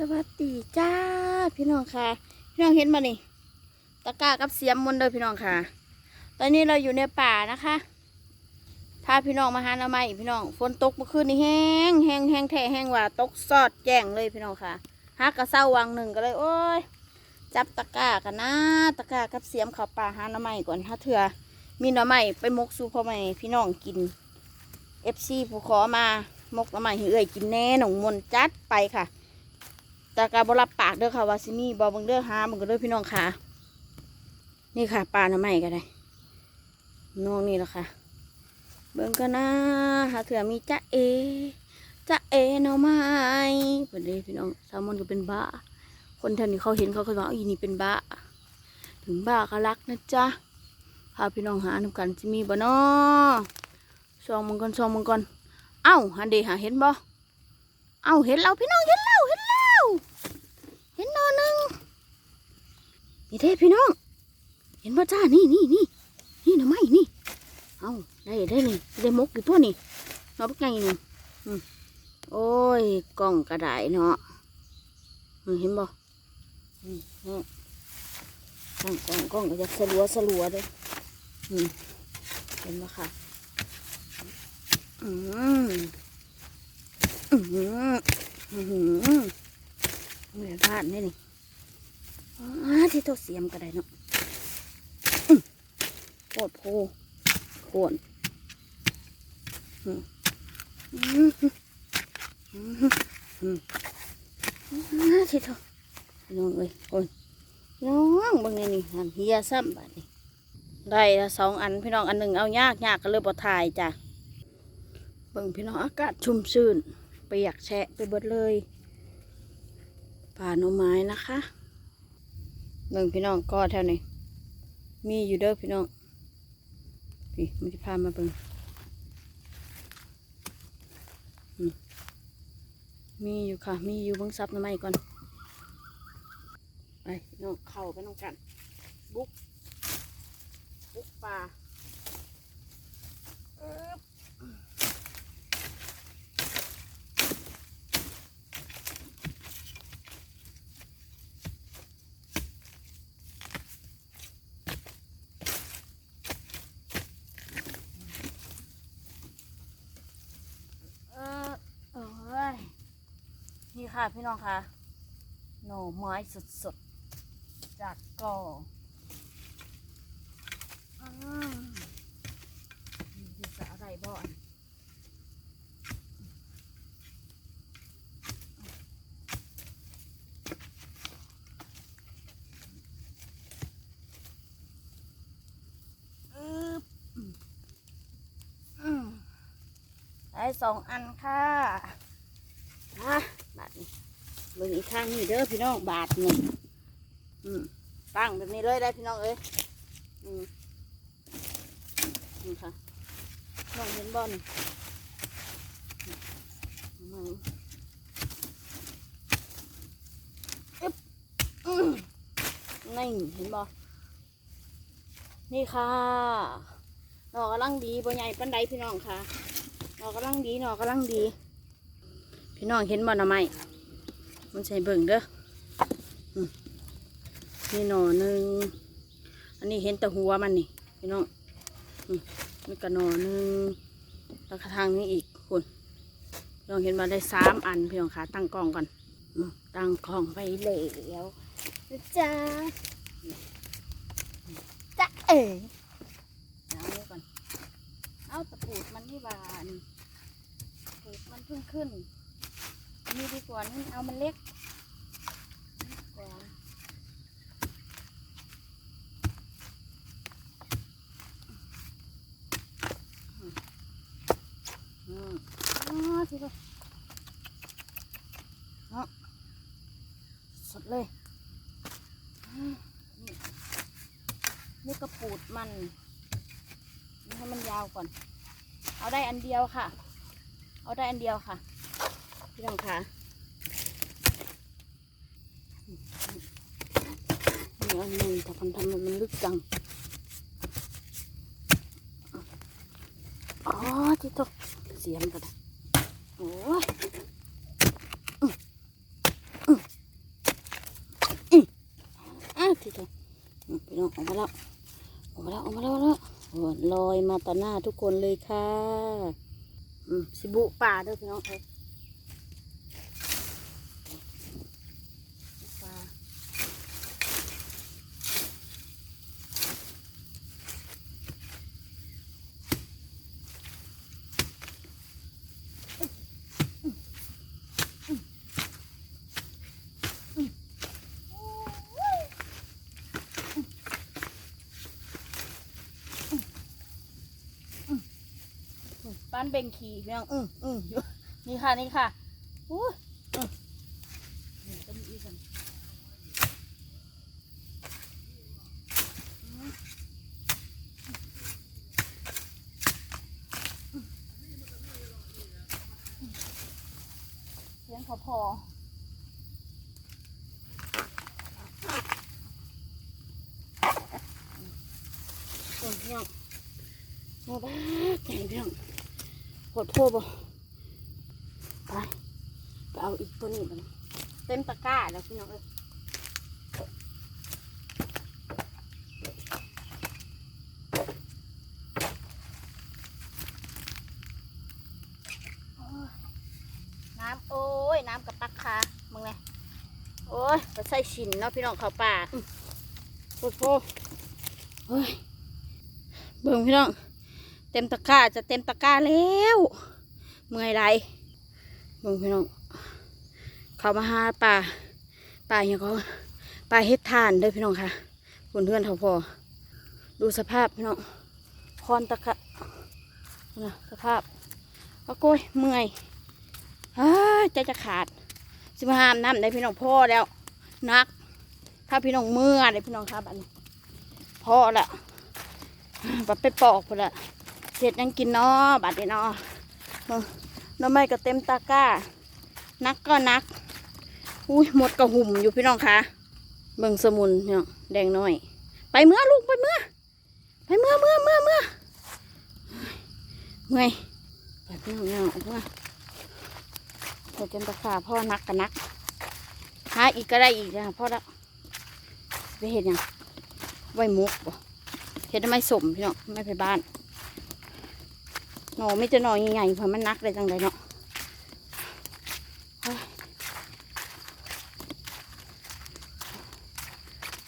สวัสดีจ้าพี่น้องค่ะ พี่น้องเห็นมานี่ตะกร้ากับเสียมมนเด้อพี่น้องค่ะ ตอนนี้เราอยู่ในป่านะคะพาพี่น้องมาหาหน่อไม้พี่น้องฝนตกเมื่อคืนนี้แห้งแห้งแห้งแท้แห้งว่าตกซอดแจ้งเลยพี่น้องค่ะฮักกระเซ้าวังหนึ่งก็เลยโอ้ยจับตะกร้ากันนะตะกร้ากับเสียมเขับป่าหาหน่อไม้ก่อนถ้าเถื่อมีหน่อไม้ไปมกสู่พ่อแม่พี่น้องกินเอฟซีผู้ขอมามกหน่อไม้ให้เอ่ยกินแน่หนองมนจัดไปค่ะ แต่การบรับปากเด้อค่ะว่าสิมี่บอบังเด้อหาบังก็เด้อพี่น้องค่ะ นี่ค่ะปลาหน่อไม้ก็ได้น้องนี่แหละค่ะ เบิ่งกันนะหาเถื่อมีจ้าเอจ้าเอหน่อไม้เปิดเลยพี่น้องแซลมอนก็เป็นบ้า คนแถวนี้เขาเห็นเขาก็ว่าอีนี่เป็นบ้า ถึงบ้าก็รักนะจ๊ะพาพี่น้องหาทำกันจะมีบ่น้อซองมังกรซองมังกรเอ้าหันเดหาเห็นบ่เอ้าเห็นแล้วพี่น้องเห็นเห็นแล้ว เห็นนอนหนึ่งนี่เท่พี่น้อง เห็นป่ะจ้านี่นี่นี่นี่หน่อไม้นี่ เอาได้ได้นี่ได้มกอยู่ตัวนี่เนาะปักไงนี่โอ้ยกล่องกระดาษเนาะเห็นบ่อืมเนาะกล่องกล่องกล่องก็จะสลัวสลัวเลยเห็นบ่ค่ะอืมอืมอืม เหมือบ้านนี่นี่อ๋อที่ตัวเสียมก็ได้เนาะโคตรโพโคนอืมอืมอืมอืมอ่าที่ตัวน้องเอ้ยโอ้ยน้องบางนี่นี่หันเฮียซ้ำบาดนี่ได้สองอันพี่น้องอันหนึ่งเอายากยากก็เลยบ่ถ่ายจ้ะเบิ่งพี่น้องอากาศชุ่มชื่นเปียกแฉะไปเบิดเลย ป่าหน่อไม้นะคะเบิ่งพี่น้องก็แถวนี้มีอยู่เด้อพี่น้องพี่มันจะพามาเบิ่งมีอยู่ค่ะ มีอยู่เบิ่งซับหน่อไม้ก่อนไปน้องเข้าไปน้องกัน บุกบุกป่าอึ๊บเออเอ้ยนี่ ค่ะพี่น้องค่ะ หน่อไม้สดๆ จากกออืมนี่จะอะไรบ่อนอึ๊บอืมได้สองอันค่ะนะ บาทนี้เบิ่งอีกข้างนี่เด้อพี่น้องบาทนี่อืมตั้งแบบนี้เลยได้พี่น้องเอ้ยอืมนี่ค่ะน้องเห็นบ่นี่มาอึ๊บนี่เห็นบ่นี่ค่ะหนอกำลังดีบ่ใหญ่ปันใดพี่น้องค่ะหนอกำลังดีหนอกำลังดี พี่น้องเห็นบ่หน่อไม้มันใส่เบิ่งเด้อมนี่หน่อหนึ่งอันนี้เห็นแต่หัวมันนี่พี่น้องมนี่ก็หน่อหนึ่งแล้วก็ทางนี้อีกคุณพี่น้องเห็นมาได้สามอันพี่น้องค่ะตั้งกล้องก่อนตั้งกล้องไปแล้วจ้าจ้าเอ๋เอาอันนี้ก่อนเอาตะปูดมันนี่บานปูดมันเพิ่งขึ้น นี่ดีกว่านี่เอามันเล็กดีกว่าอืมอ๋อทีละเนาะสดเลย นี่กระปูดมันให้มันยาวก่อน เอาได้อันเดียวค่ะ เอาได้อันเดียวค่ะ พี่น้องค่ะนี่อันหนึ่งแต่คนทำมันมันลึกจัง อ๋อที่ตกเสียมกันโอ้ยอื้อที่เธออืมพี่น้องออกมาแล้วออกมาแล้วออกมาแล้วแล้วโอ้ลอยมาต่อหน้าทุกคนเลยค่ะ อืมสิบุป่าเด้อพี่น้องเอ้ บ้านเบงขี่พี่น้องอืมอือยู่นี่ค่ะนี่ค่ะอู้ยอืมนี่ก็มีอีกอันเสียงพอพอโอ้ยพี่น้งโอ้บ้าแก่พี่น้ง โหดโพบ่ไปไปเอาอีกตัวนี้มันเต็มตะกร้าแล้วพี่น้องเอ้ยโอ้ยน้ำโอ้ย น้ำกับตักคามึงไงโอ้ยไปใส่ชินเนาะพี่น้องเขาป่าอื้อโหดโพเฮ้ยเบิ่งพี่น้อง ต็มตะกร้าจะเต็มตะกร้าแล้วเมื่อยไรมึงพี่น้องเขามาหาป่าป่าอย่างก็ป่าเฮ็ดทานเด้อพี่น้องค่ะคุณเพื่อนเขาพอ ดูสภาพพี่น้องคอนตะกะนะสภาพก็โกยเมื่อยอ้าใจจะขาดสิมาหามน้ำได้พี่น้องพ่อแล้วนัก ถ้าพี่น้องเมื่อได้พี่น้องครับอันพ่อละบัดไปปอกพอละ เห็ดยังกินเนาะบัดนี้เนาะเบิ่งน้ำไม้ก็เต็มตะกร้า นักก็นัก อุ้ยหมดกระหุ่มอยู่พี่น้องคะเบิ่งสมุนเนาะแดงน้อย ไปเมื่อลูกไปเมื่อไปเมื่อเมื่อเมื่อเมื่อเมื่อยไปพี่น้องเนาะเมื่อเดี๋ยวเต็มตะก้าพ่อนักก็นักหาอีกก็ได้อีกนะพ่อละไปเห็ดหยังไว้มุกบ่เห็ดทำไมสมพี่น้องไม่ไปบ้าน หนอไม่จะหนอใหญ่ๆเพราะมันนักเลยจังเลยเนาะ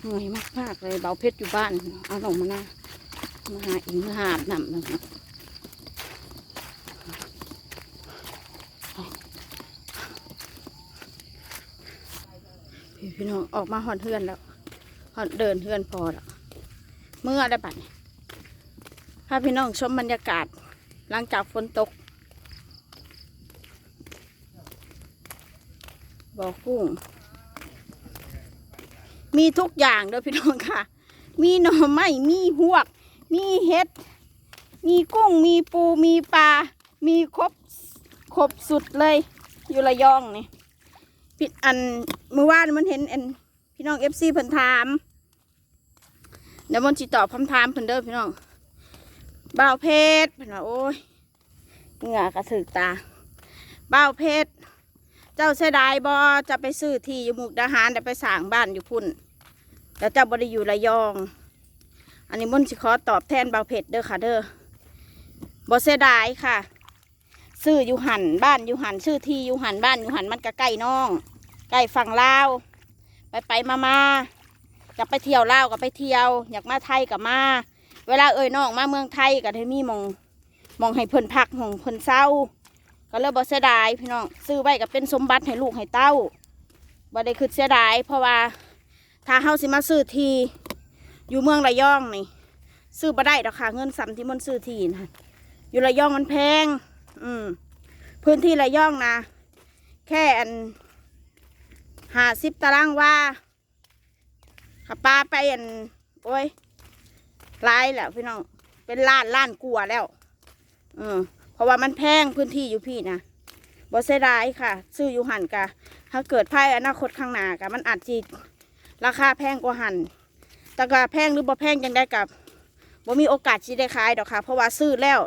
เหนื่อยมากๆเลยเบาเพชรอยู่บ้าน เอาหนอมาหน้ามาหาอิงมาหาอาบน้ำนะครับพี่พี่น้องออกมาหอดเทือนแล้วหอดเดินเทือนพอแล้วเมื่อได้ปัดพาพี่น้องชมบรรยากาศ หลังจากฝนตกบ่อกุ้ง มีทุกอย่างเด้อพี่น้องค่ะ มีหน่อไม้มีหวก มีเห็ด มีกุ้ง มีปู มีปลา มีครบ ครบสุดเลย อยู่ระยองนี่พี่อันเมื่อวานมันเห็นอันพี่น้องเอฟซีเพิ่นถาม เดี๋ยวมันจิตอบคำถามเพิ่นเด้อพี่น้อง บ่าวเพชรเพิ่นว่าโอ้ยเหงื่อกระสึกตาบ่าวเพชรเจ้าเสียดายบอจะไปซื้อที่อยู่มุกดาหารแต่ไปสร้างบ้านอยู่พุ่นแล้วเจ้าบริอยู่ระยอง อันนี้มนต์สิขอตอบแทนบ่าวเพชรเด้อค่ะเด้อบอเสียดายค่ะ ซื้ออยู่หันบ้านอยู่หันซื้อที่อยู่หันบ้านอยู่หันมันก็ใกล้น้องใกล้ฝั่งลาวไปไปมามาอยากไปเที่ยวลาวก็ไปเที่ยว อยากมาไทยก็มา เวลาเอ่ยน้องมาเมืองไทยก็ได้มีมองมองให้เพิ่นพักมองเพิ่นเศร้า ก็เลยบ่เสียดายพี่น้องซื้อไว้ก็เป็นสมบัติให้ลูกให้เต้าบ่ได้คือเสียดายเพราะว่าถ้าเฮาสิมาซื้อทีอยู่เมืองระยองนี่ซื้อบ่ได้ดอกค่ะเงินสำที่มันซื้อทีนะอยู่ระยองมันแพง อืมพื้นที่ระยองนะแค่อันหาสิบตารางว่าขับปลาไปอันโอ้ย ลายแล้วพี่น้อง เป็นล้านล้านกลัวแล้วเออเพราะว่ามันแพงพื้นที่อยู่พี่นะบอเสียดายค่ะ ซื้ออยู่หันกะ ถ้าเกิดภายอนาคตข้างหน้ากะมันอาจจีราคาแพงกว่าหันแต่ก็แพงหรือบ่แพงยังได้กับบ่มีโอกาสที่ได้ขายดอกค่ะ เพราะว่าซื้อแล้ว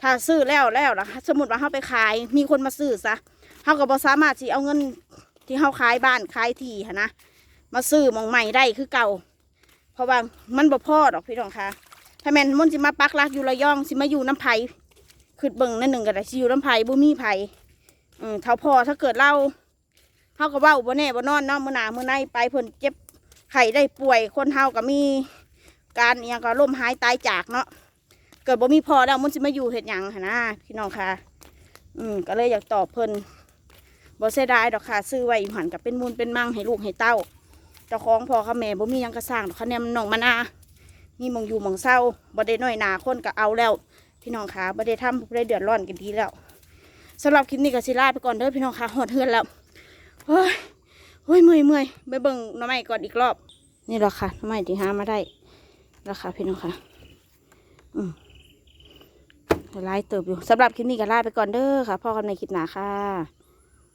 ถ้าซื้อแล้วแล้วนะคะสมมติว่าเขาไปขาย มีคนมาซื้อซะเขาก็บ่สามารถที่เอาเงินที่เขาขายบ้านขายที่นะมาซื้อมองใหม่ได้คือเก่า เพราะว่ามันบ่พอดอกพี่น้องค่ะถ้าแม่นมนสิมาปักลักอยู่ระยองสิมาอยู่น้ำไผ่ขึ้นเบิ่งนั่นหนึ่งก็ได้สิอยู่น้ำไผ่บ่มีไผ่อืมเท่าพอถ้าเกิดเราเฮาก็เว้าบ่แน่บ่นอนเนาะมื้อหน้ามื้อในไปเพิ่นเจ็บไข้ได้ป่วยคนเฮาก็มีการอหยังก็ล่มหายตายจากเนาะเกิดบ่มีพอแล้วมันสิมาอยู่เฮ็ดหยังหั่นนะพี่น้องค่ะ อืมก็เลยอยากตอบเพิ่นบ่เสียดายดอกค่ะซื้อไว้อยู่หันกับเป็นมูลเป็นมั่งให้ลูกให้เต้า เจ้าของพ่อกับแม่บ่มียังกระสร้างดอกคะแนนน้องมานามีหมองอยู่มองเศร้าบ่ได้น้อยหนาคนก็เอาแล้ว พี่น้องค่ะบ่ได้ทำบ่ได้เดือดร้อนกันดีแล้วสำหรับคลิปนี้ก็สิลาไปก่อนเด้อพี่น้องค่ะหอดเฮือนแล้วเฮ้ยเฮ้ยเมื่อยเมื่อยไปเบิ่งน้ำไม้ก่อนอีกรอบ นี่แหละค่ะน้ำไม้ที่หามาได้ราคาพี่น้องค่ะ อืมหลายเติบอยู่สำหรับคลิปนี้ก็ลาไปก่อนเด้อค่ะพ่อกันในคลิปหน้าค่ะ